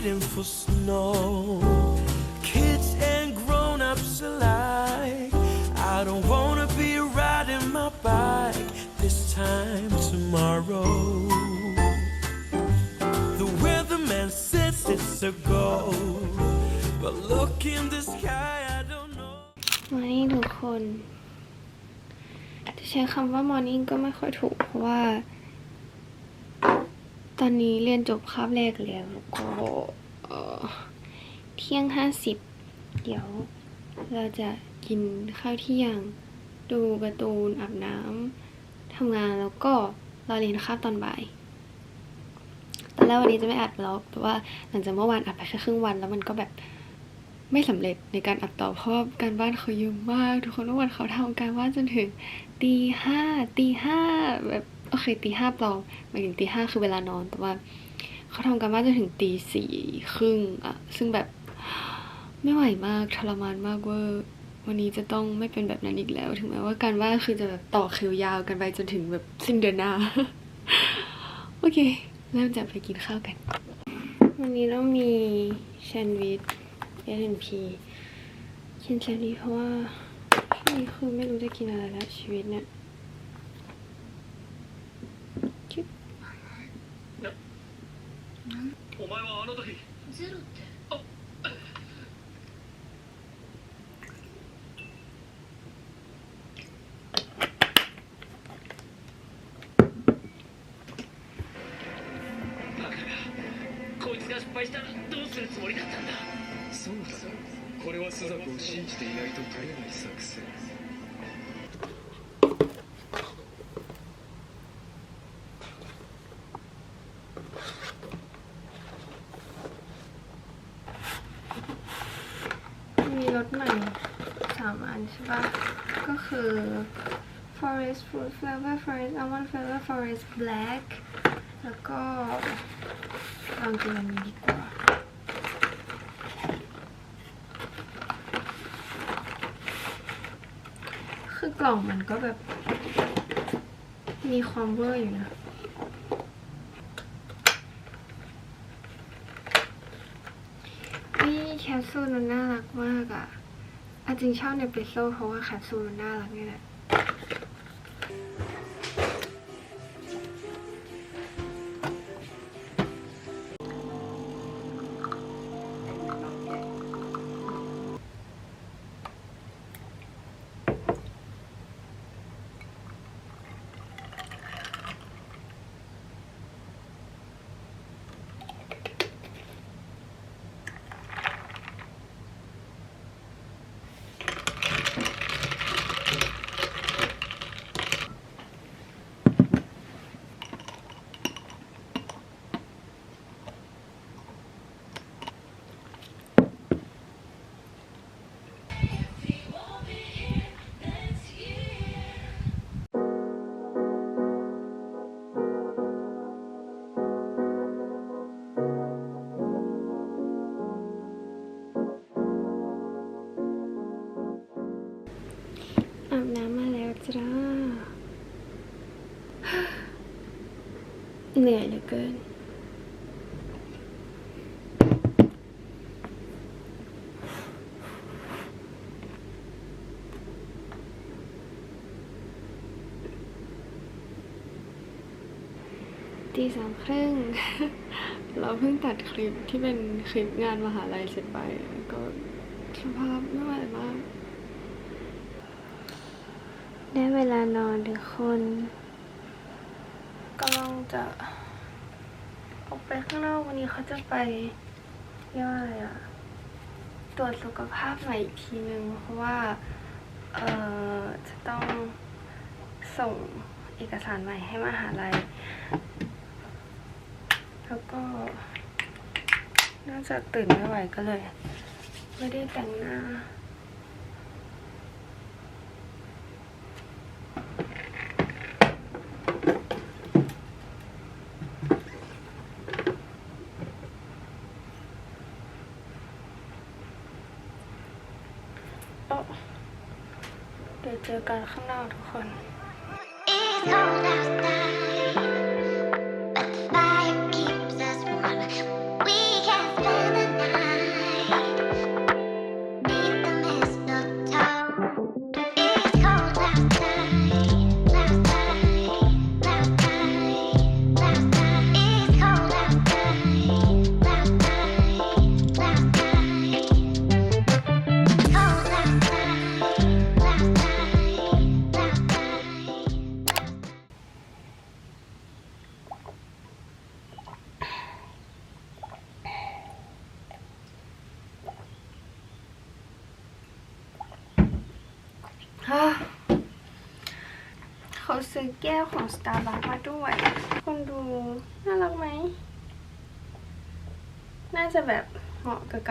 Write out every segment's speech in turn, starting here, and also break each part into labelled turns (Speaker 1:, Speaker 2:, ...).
Speaker 1: waiting for snow. Kids and grown-ups alike. I don't wanna be riding my bike this time tomorrow. The weatherman says it's a go, but look in the sky, I don't know.
Speaker 2: มอร์นิ่งทุกคน จะใช้คำว่ามอร์นิ่งก็ไม่ค่อยถูก เพราะว่า ตอนนี้เรียนจบคาบแรกแล้วก็เที่ยงห้าสิบเดี๋ยวเราจะกินข้าวเที่ยง ดูการ์ตูนอาบน้ำทำงานแล้วก็รอเรียนคาบตอนบ่ายตอนแรกวันนี้จะไม่อัดบล็อกแต่ว่าหลังจากเมื่อวานอัดไปแค่ครึ่งวัน แล้วมันก็แบบไม่สำเร็จในการอัดต่อเพราะการบ้านเขาเยอะมาก ทุกคนทุกวันเขาทำการบ้านจนถึงตีห้าตีห้าแบบ โอเคตีห้าปลอมหมายถึงตีห้าคือเวลานอนแต่ว่าเขาทำการบ้านจนถึงตีสี่ครึ่งอะซึ่งแบบไม่ไหวมากทรมานมากเวอร์วันนี้จะต้องไม่เป็นแบบนั้นอีกแล้ว ถึงแม้ว่าการบ้านคือจะแบบต่อคิวยาวกันไปจนถึงแบบสิ้นเดือนหน้า โอเค เริ่มจากไปกินข้าวกัน วันนี้เรามีแซนด์วิช S&P กินแซนด์วิชเพราะว่าช่วงนี้คือไม่รู้จะกินอะไรแล้วชีวิตเนี่ย
Speaker 3: お前はあの時。
Speaker 4: ゼロって。
Speaker 3: こいつが失敗したらどうするつもりだったんだ。
Speaker 5: そうだ。これはスザコを信じていないと取れない作戦
Speaker 2: คือ forest fruit flavor forest almond flavor forest black แล้วก็ลองกินอันนี้ดีกว่าคือกล่องมันก็แบบ มีความเวอร์อยู่นะนี่แคปซูลมันน่ารักมากอะ่ะ จริงชอบเนปริโซเพราะว่าแคปซูลมันน่ารักนี่แหละ อาบน้ำมาแล้วจ้า เหนื่อยเหลือเกิน ตีสามครึ่ง เราเพิ่งตัดคลิปที่เป็นคลิปงานมหาลัยเสร็จไป ก็สภาพไม่ไหวมาก ได้เวลานอนทุกคนกำลังจะออกไปข้างนอกวันนี้เขาจะไปเรียกว่าอะไรอะตรวจสุขภาพใหม่อีกทีนึง เพราะว่า เอ่อ จะต้องส่งเอกสารใหม่ให้มหาลัย แล้วก็ น่าจะตื่นไม่ไหวก็เลย ไม่ได้แต่งหน้า โอ๊ะ เจอกันข้างนอกทุกคน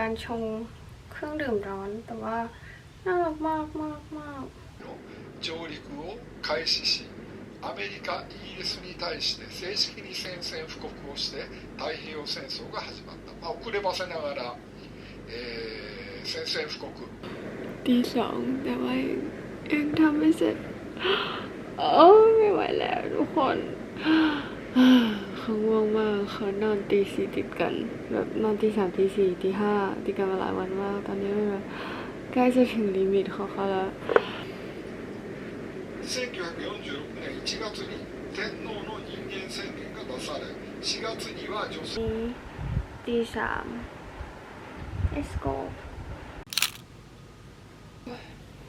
Speaker 2: กับการชงเครื่องดื่มร้อน แต่ว่าน่ารักมากมากมาก
Speaker 6: 上陸を開始しアメリカイギリスに対して正式に宣戦布告をして太平洋戦争が始まった、まあ、遅ればせながら、えー宣戦布告
Speaker 2: ตีสองแต่ว่ายังทำไม่เสร็จ โอ้ไม่ไหวแล้วทุกคน เขาง่วงมากเขานอนตีสี่ติดกันแบบนอนตีสามตีสี่ตีห้าตีกันมาหลายวันมาก ตอนนี้แบบใกล้จะถึงลิมิตของเขาแล้วตีสาม let's go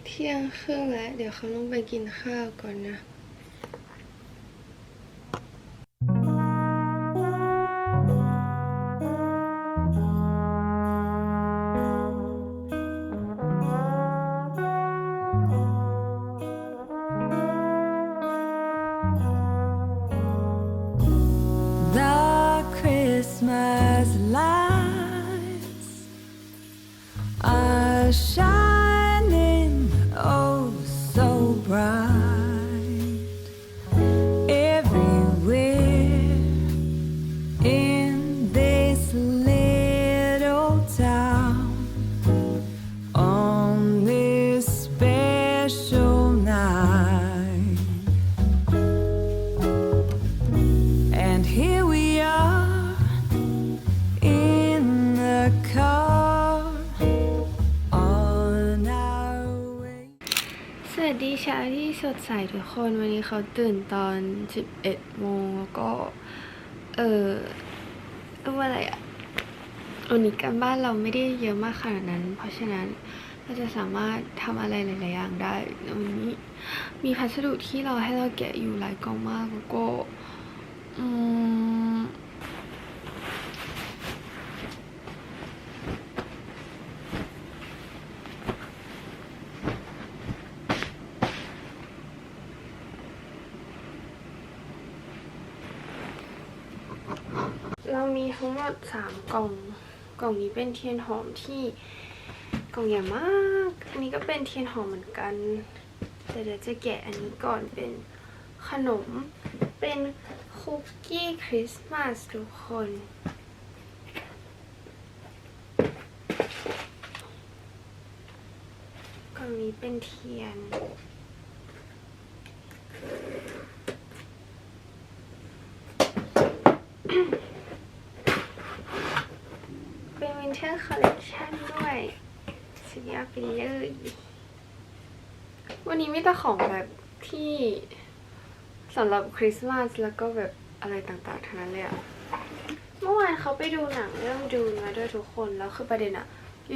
Speaker 2: เที่ยงครึ่งแล้ว เดี๋ยวเขาต้องไปกินข้าวก่อนนะ shine. ดใสทุกคนวันนี้เขาตื่นตอน 11โมงแล้วก็ เออเรียกว่าอะไรอะวันนี้การบ้านเราไม่ได้เยอะมากขนาดนั้น เพราะฉะนั้นเราจะสามารถทำอะไรหลายๆอย่างได้ววันนี้มีพัสดุที่เราให้เราแกะอยู่หลายกล่องมากแล้วก็อืม เรามีทั้งหม ดสามกล่อง กล่องนี้เป็นเทียนหอมที่กล่องใหญ่มาก อันนี้ก็เป็นเทียนหอมเหมือนกัน แต่เดี๋ยวจะแกะอันนี้ก่อนเป็นขนม เป็นคุกกี้คริสต์มาสทุกคน กล่องนี้เป็นเทียน เป็นวินเท อร์คอลเลคชันด้วย สุดยอดไปเลย วันนี้มีแต่ของแบบที่สำหรับคริสต์มาสแล้วก็แบบอะไรต่างๆทั้งนั้นเลยอะเมื่อวานเขาไปดูหนังเรื่องดูมาด้วยทุกคน แล้วคือประเด็นอะ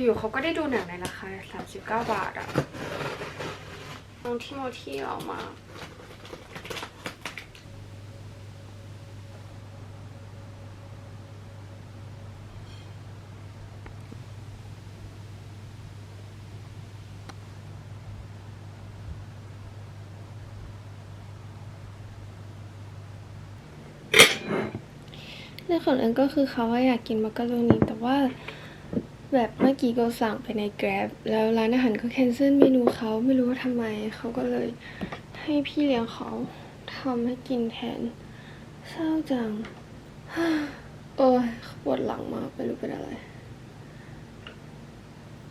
Speaker 2: อยู่ๆเขาก็ได้ดูหนังในราคา 39 บาทอะน้องทิโมธีออกมา เรื่องของเรื่องก็คือเขาว่าอยากกินมักกะโรนีแต่ว่าแบบเมื่อกี้ก็สั่งไปใน Grab แล้วร้านอาหารก็แคนเซิลเมนูเขาไม่รู้ว่าทำไม เขาก็เลยให้พี่เลี้ยงเขาทำให้กินแทน เศร้าจังโอ้ยปวดหลังมากไม่รู้เป็นอะไร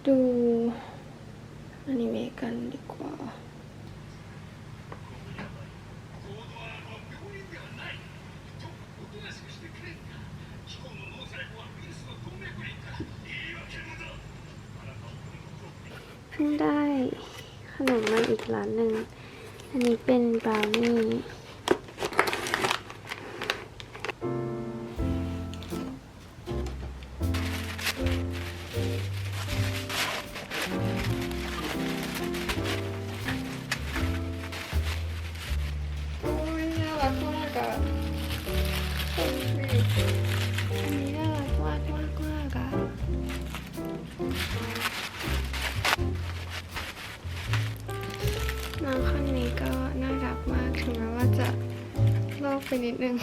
Speaker 2: ดูอนิเมะกันดีกว่า พิ่งได้ขนมมาอีกร้านหนึ่ง อันนี้เป็นบราวนี่ นิดนึง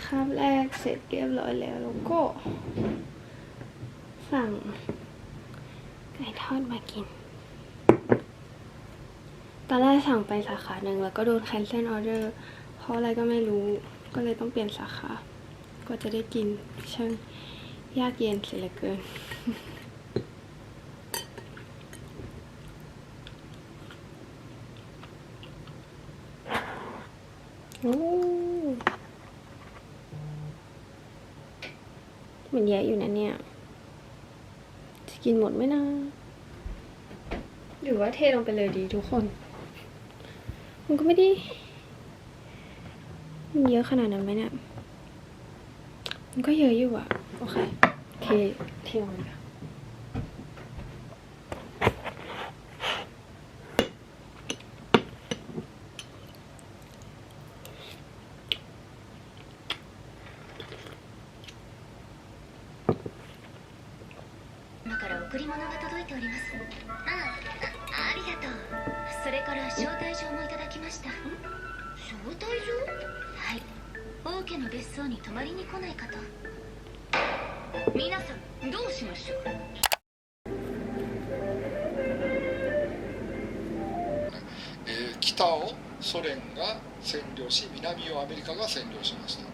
Speaker 2: เรียนคาบแรกเสร็จเรียบร้อยแล้วแล้วก็ สั่งไก่ทอดมากิน ตอนแรกสั่งไปสาขาหนึ่งแล้วก็โดน cancel order เพราะอะไรก็ไม่รู้ ก็เลยต้องเปลี่ยนสาขา ก็จะได้กินช่างยากเย็นเสียเหลือเกินโอ้ มันเยอะอยู่นะเนี่ยจะกินหมดไหมนะหรือว่าเทลงไปเลยดีทุกคน มันก็ไม่ได้มันเยอะขนาดนั้นไหมเนี่ย มันก็เยอะอยู่อะโอเค เทเทลงเล
Speaker 6: 北をソ連が占領し南をアメリカが占領しました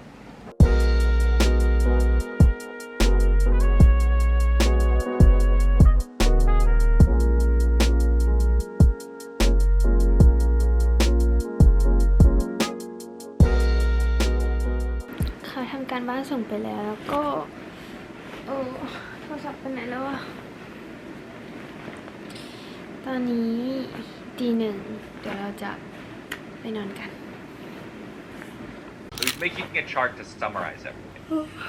Speaker 2: ค่ะทำการบ้านส่งไปแล้วแล้วก็เออโทรศัพท์ไปไหนแล้วอะตอนนี้ ตีหนึ่งเดี๋ยวเราจะไปนอนกัน
Speaker 7: So he's making a chart to summarize everything.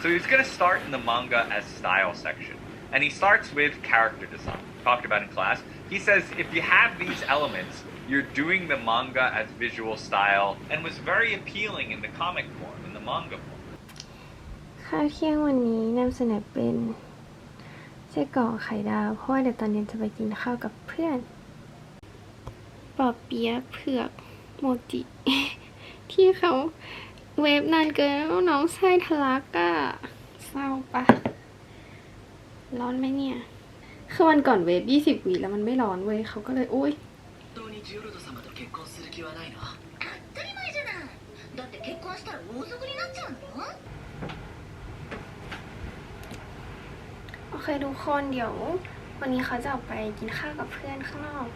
Speaker 7: So he's going to start in the manga as style section. And he starts with character design, talked about in class. He says if you have these elements, you're doing the manga as visual style and was very appealing in the comic form, in the manga form.
Speaker 2: ข้าวเที่ยงวันนี้นำเสนอเป็นไส้กรอกไข่ดาว เพราะว่าเดี๋ยวตอนเย็นจะไปกินข้าวกับเพื่อน ปอเปียเผือกโมจิ ที่เขาเวฟนานเกินแล้วน้องไส้ทะลักก็เศร้าปะ ร้อนไหมเนี่ย คือวันก่อนเวฟยี่สิบวิแล้วมันไม่ร้อนเว้ยเขาก็เลยโอ้ยโอเคทุกคนเดี๋ยว วันนี้เขาจะออกไปกินข้าวกับเพื่อนข้างนอก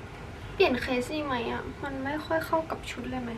Speaker 2: เปลี่ยนเคสซี่ไหมอะ มันไม่ค่อยเข้ากับชุดเลยไหม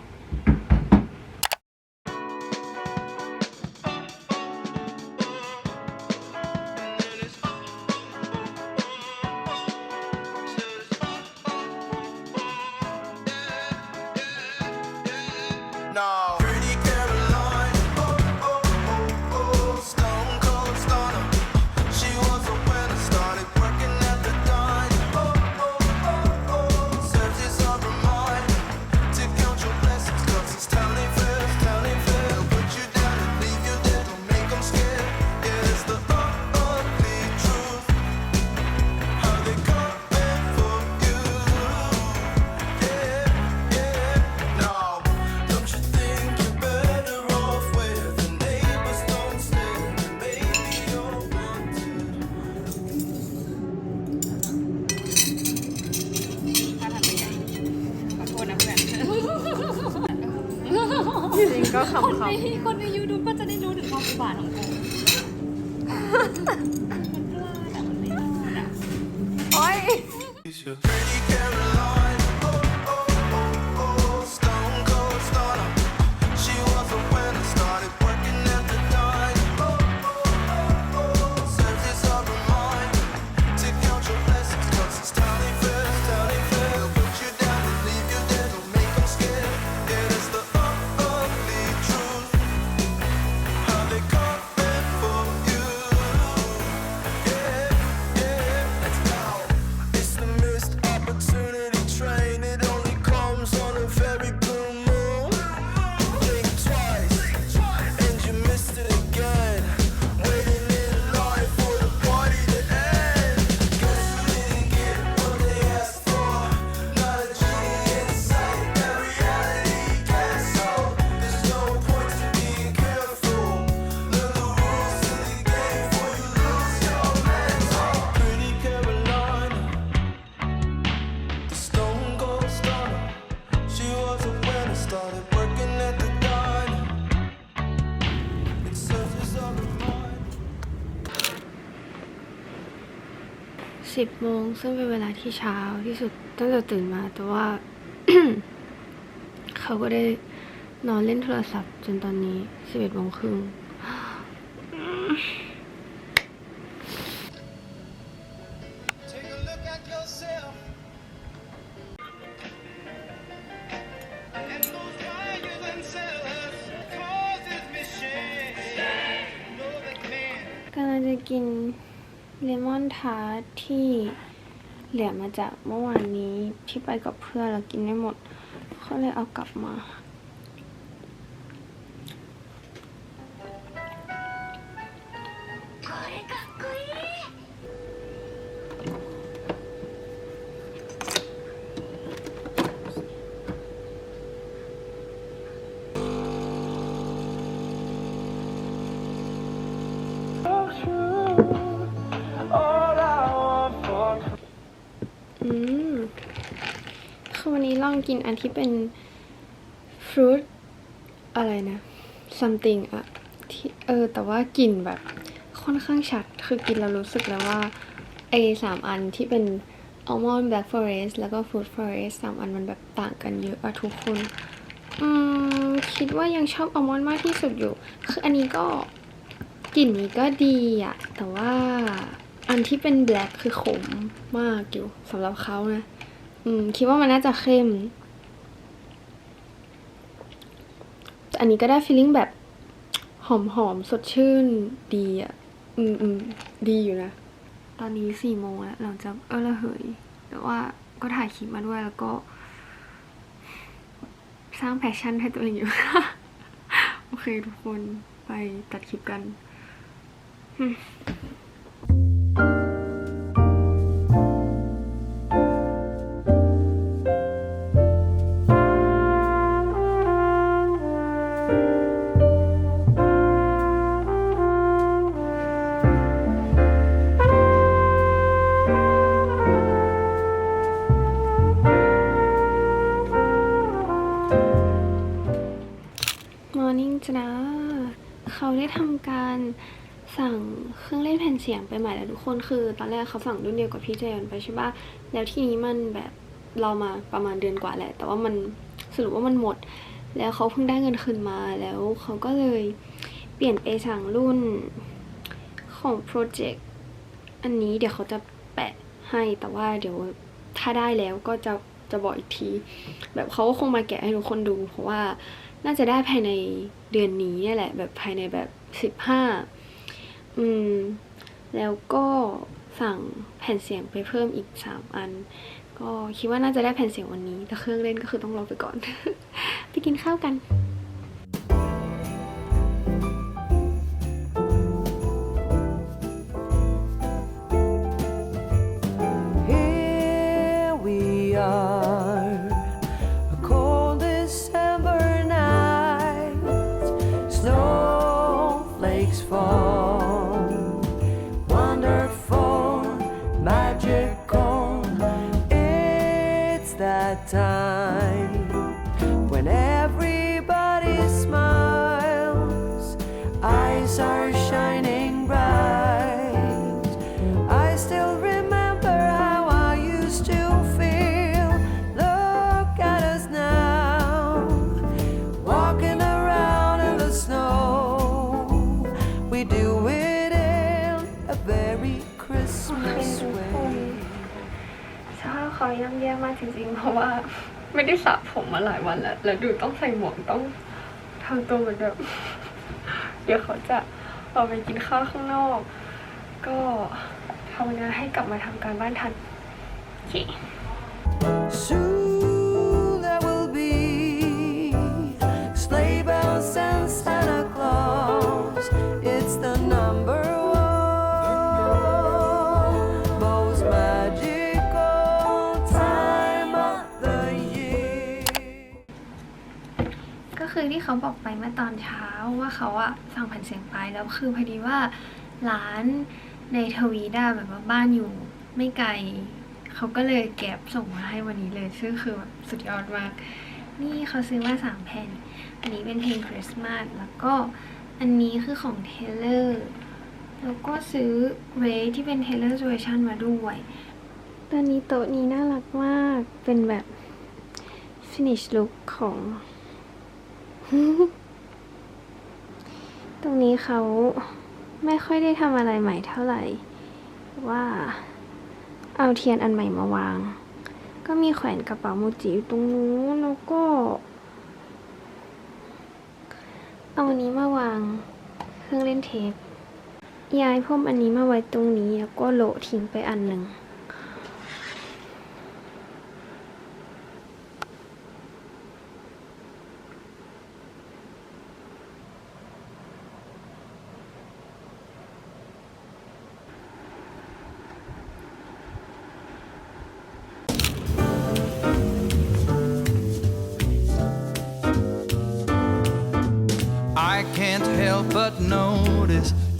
Speaker 2: จริงก็ข
Speaker 8: คนในำ
Speaker 2: ๆ
Speaker 8: คนในยูทูบก็จะได้รู้ถึงความอุบาทของกูมันพลาดอะมันไม่รอดอะ
Speaker 2: โอ๊ย
Speaker 1: Pretty Caroline,
Speaker 2: โมงซึ่งเป็นเวลาที่เช้าที่สุดตั้งแต่ตื่นมา แต่ว่า เขาก็ได้นอนเล่นโทรศัพท์ จนตอนนี้สิบเอ็ดโมงครึ่ง
Speaker 1: Take a look at yourself. And those buyers and sellers, causes mission. Know that man.
Speaker 2: กำลังจะกิน เลมอนทาร์ตที่เหลือมาจากเมื่อวานนี้ที่ไปกับเพื่อนแล้วกินไม่หมดเขาเลยเอากลับมา กินอันที่เป็นฟรุตอะไรนะ something อะที่เออ แต่ว่ากลิ่นแบบค่อนข้างชัด คือกินแล้วรู้สึกแล้วว่าไอสามอันที่เป็น almond black forest แล้วก็ fruit forest สามอันมันแบบต่างกันเยอะอะทุกคน อืม คิดว่ายังชอบ almond มากที่สุดอยู่ คืออันนี้ก็กลิ่นนี้ก็ดีอะแต่ว่าอันที่เป็น black คือขมมากอยู่สำหรับเขานะ อืม คิดว่ามันน่าจะเข้ม แต่ อันนี้ก็ได้ feeling แบบหอมหอมๆสดชื่นดีอะ อืมอืมดีอยู่นะ ตอนนี้สี่โมงแล้วหลังจากเออละเหยแต่ว่าก็ถ่ายคลิปมาด้วยแล้วก็ สร้างแพชชั่นให้ตัวเองอยู่ โอเคทุกคนไปตัดคลิปกัน ไปใหม่แล้วทุกคนคือตอนแรกเขาสั่งรุ่นเดียวกับพี่เจยอนไปใช่ปะแล้วที่นี้มันแบบเรามาประมาณเดือนกว่าแหละ แต่ว่ามันสรุปว่ามันหมด แล้วเขาเพิ่งได้เงินคืนมาแล้วเขาก็เลยเปลี่ยนไปสั่งรุ่นของโปรเจกต์อันนี้เดี๋ยวเขาจะแปะให้แต่ว่าเดี๋ยวถ้าได้แล้วก็จะจะบอกอีกที แบบเขาก็คงมาแกะให้ทุกคนดู เพราะว่าน่าจะได้ภายในเดือนนี้นี่แหละ แบบภายในแบบสิบห้าอืม แล้วก็สั่งแผ่นเสียงไปเพิ่มอีกสามอัน ก็คิดว่าน่าจะได้แผ่นเสียงวันนี้ แต่เครื่องเล่นก็คือต้องรอไปก่อน ไปกินข้าวกัน เขาย่ำแย่มากจริงๆ เพราะว่า ไม่ได้สระผมมาหลายวันแล้ว แล้วดูต้องใส่หมวกต้องทำตัวเหมือนแบบเดี๋ยวเขาจะออกไปกินข้าวข้างนอก ก็ภาวนาให้กลับมาทำการบ้านทันโอเค เขาบอกไปเมื่อตอนเช้าว่าเขาอะฟังแผ่นเสียงไปแล้วคือพอดีว่าร้านในทวีดาแบบว่าบ้านอยู่ไม่ไกลเขาก็เลยแก็บส่งมาให้วันนี้เลยซึ่งคือแบบสุดยอดมาก นี่เขาซื้อมาสามแผ่น อันนี้เป็นเพลงคริสต์มาสแล้วก็อันนี้คือของเทเลอร์แล้วก็ซื้อเวที่เป็นเทเลอร์เวอร์ชันมาด้วย ตอนนี้โต๊ะนี้น่ารักมาก เป็นแบบ finish look ของ ตรงนี้เขาไม่ค่อยได้ทำอะไรใหม่เท่าไหร่ ว่าเอาเทียนอันใหม่มาวาง ก็มีแขวนกระเป๋าโมจิอยู่ตรงนู้นแล้วก็เอาอันนี้มาวางเครื่องเล่นเทปย้ายพรมอันนี้มาไว้ตรงนี้แล้วก็โละทิ้งไปอันหนึ่ง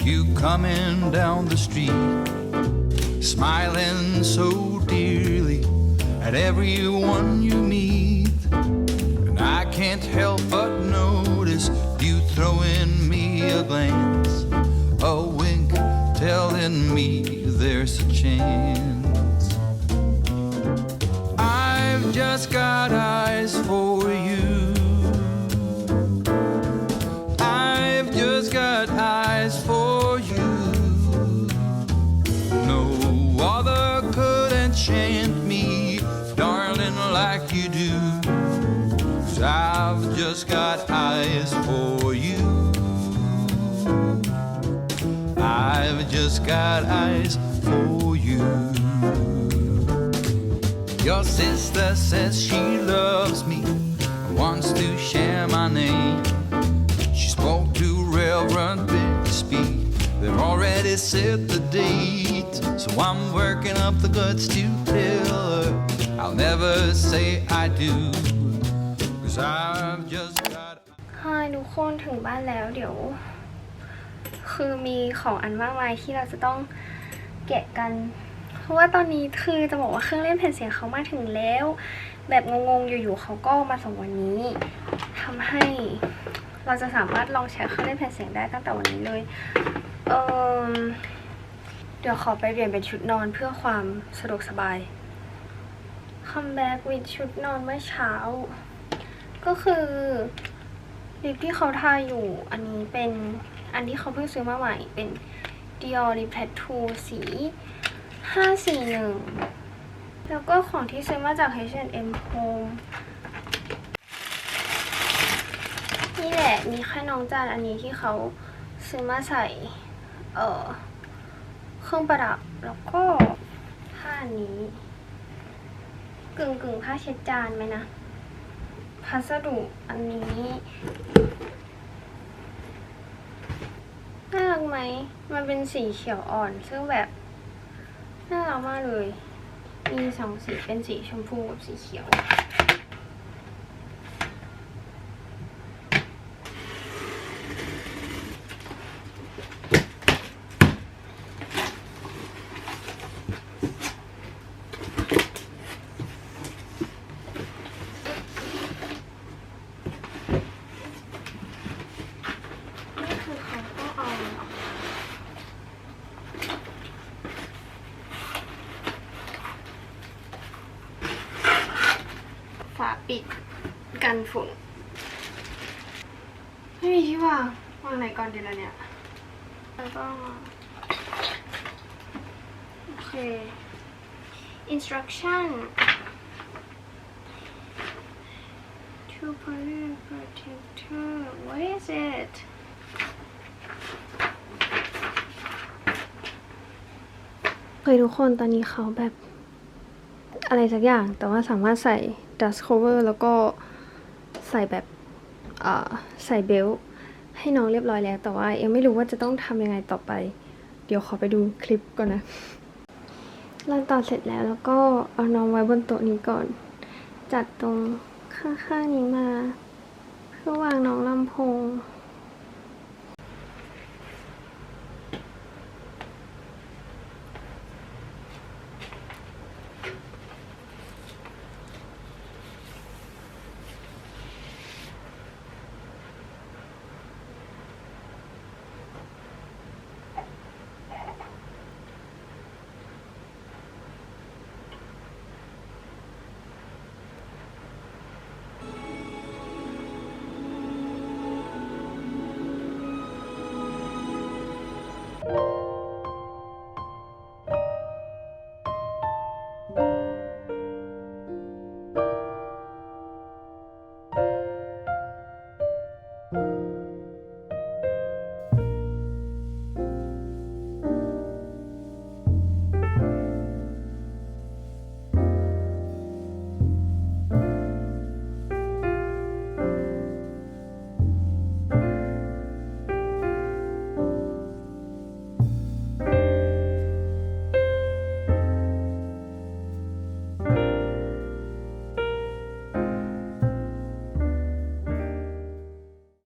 Speaker 9: you coming down the street, smiling so dearly at everyone you meet. And I can't help but notice you throwing me a glance, a wink telling me there's a chance. I've just got eyes for just for you. I've just got eyes for you. Your sister says she loves me, wants to share my name. She spoke to Reverend Bixby, they've already set the date. So I'm working up the guts to tell her I'll never say I do, cause I've just
Speaker 2: คนถึงบ้านแล้วเดี๋ยว คือมีของอันมากมายที่เราจะต้องแกะกัน เพราะว่าตอนนี้คือจะบอกว่าเครื่องเล่นแผ่นเสียงเขามาถึงแล้ว แบบงงๆอยู่ๆเขาก็มาส่งวันนี้ทำให้เราจะสามารถลองใช้เครื่องเล่นแผ่นเสียงได้ตั้งแต่วันนี้เลย เออเดี๋ยวขอไปเปลี่ยนเป็นชุดนอนเพื่อความสะดวกสบาย come back with ชุดนอนเมื่อเช้า ก็คือ ลิปที่เขาทาอยู่อันนี้เป็นอันที่เขาเพิ่งซื้อมาใหม่เป็น Dior Lip Tattoo สี 541 แล้วก็ของที่ซื้อมาจาก H&M Home นี่แหละมีแค่น้องจานอันนี้ที่เขาซื้อมาใส่ เอ่อ เครื่องประดับแล้วก็ผ้านี้ กึ่งกึ่งๆผ้าเช็ดจานไหมนะ พัสดุอันนี้น่ารักไหม มันเป็นสีเขียวอ่อน ซึ่งแบบน่ารักมากเลย มีสองสีเป็นสีชมพูกับสีเขียว นี่คือเขาก็เอาออกมาฝาปิด กันฝุ่น ไม่มีที่วางวางไหนก่อนดีละเนี่ย แล้วก็ โอเค instruction two partner protector what is it เคยทุกคนตอนนี้เขาแบบอะไรสักอย่าง แต่ว่าสามารถใส่ dust cover แล้วก็ ใส่แบบใส่เบลต์ให้น้องเรียบร้อยแล้ว แต่ว่ายังไม่รู้ว่าจะต้องทำยังไงต่อไป เดี๋ยวขอไปดูคลิปก่อนนะรันต่อเสร็จแล้วแล้วก็เอาน้องไว้บนโต๊ะนี้ก่อน จัดตรงข้างๆนี้มา เพื่อวางน้องลำโพง